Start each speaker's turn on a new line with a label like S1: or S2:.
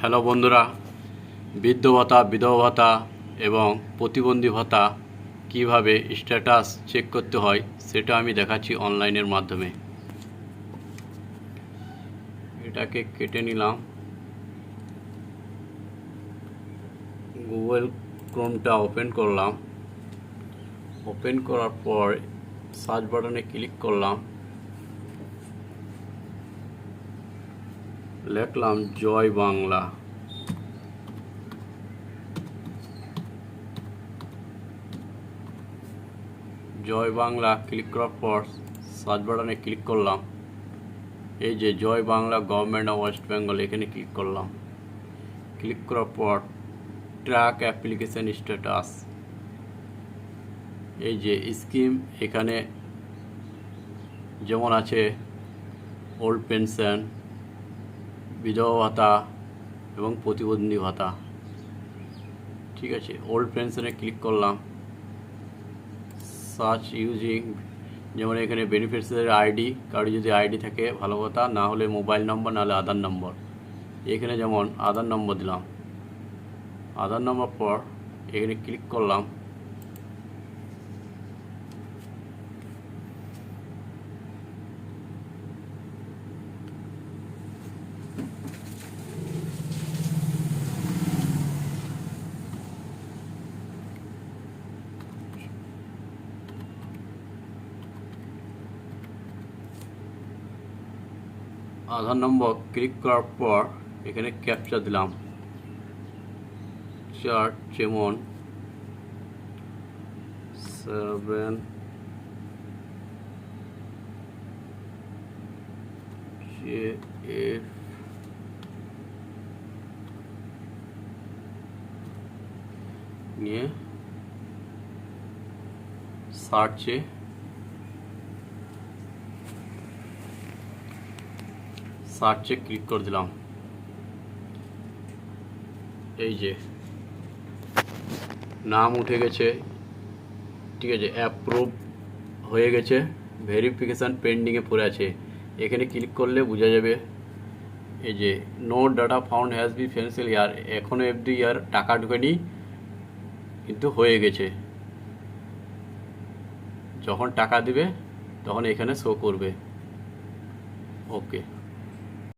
S1: Hello বন্ধুরা, বৃদ্ধ ভাতা, বিধবা ভাতা এবং প্রতিবন্ধী ভাতা কীভাবে স্ট্যাটাস চেক করতে হয় সেটা আমি দেখাচ্ছি অনলাইনের মাধ্যমে। এটাকে কেটে নিলাম। গুগল ক্রোমটা ওপেন করলাম। ওপেন করার পর সার্চ বাটনে ক্লিক করলাম। লিখলাম জয় বাংলা। জয় বাংলা ক্লিক করার পর সার্চ বাটনে ক্লিক করলাম। এই যে Joy Bangla government of West Bengal এখানে ক্লিক করলাম। ক্লিক করার পর ট্র্যাক অ্যাপ্লিকেশন স্ট্যাটাস এই যে স্কিম এখানে যেমন আছে ওল্ড পেনশন বিধবা ভাতা এবং প্রতিবন্ধী ভাতা। ঠিক আছে ওল্ড পেনশনে ক্লিক করলাম। সার্চ ইউজিং যেমন এখানে বেনিফিশিয়ারি আইডি কারও যদি আইডি থাকে ভালো কথা না হলে মোবাইল নম্বর নাহলে আধার নম্বর এখানে যেমন আধার নম্বর দিলাম। আধার নম্বর পর এখানে ক্লিক করলাম। আধার নম্বর ক্লিক করার পর এখানে ক্যাপচা দিলাম। চার যেমন সেভেন এফ নিয়ে সার্চে সার্চে ক্লিক করে দিলাম। এই যে, নাম উঠে গেছে, ঠিক আছে অ্যাপ্রুভ হয়ে গেছে ভেরিফিকেশান পেন্ডিংয়ে পড়ে আছে। এখানে ক্লিক করলে বোঝা যাবে, এই যে no data found has be financial year এখনও এফডি ইয়ার টাকা ঢুকেনি, কিন্তু হয়ে গেছে। যখন টাকা দিবে, তখন এখানে শো করবে। ওকে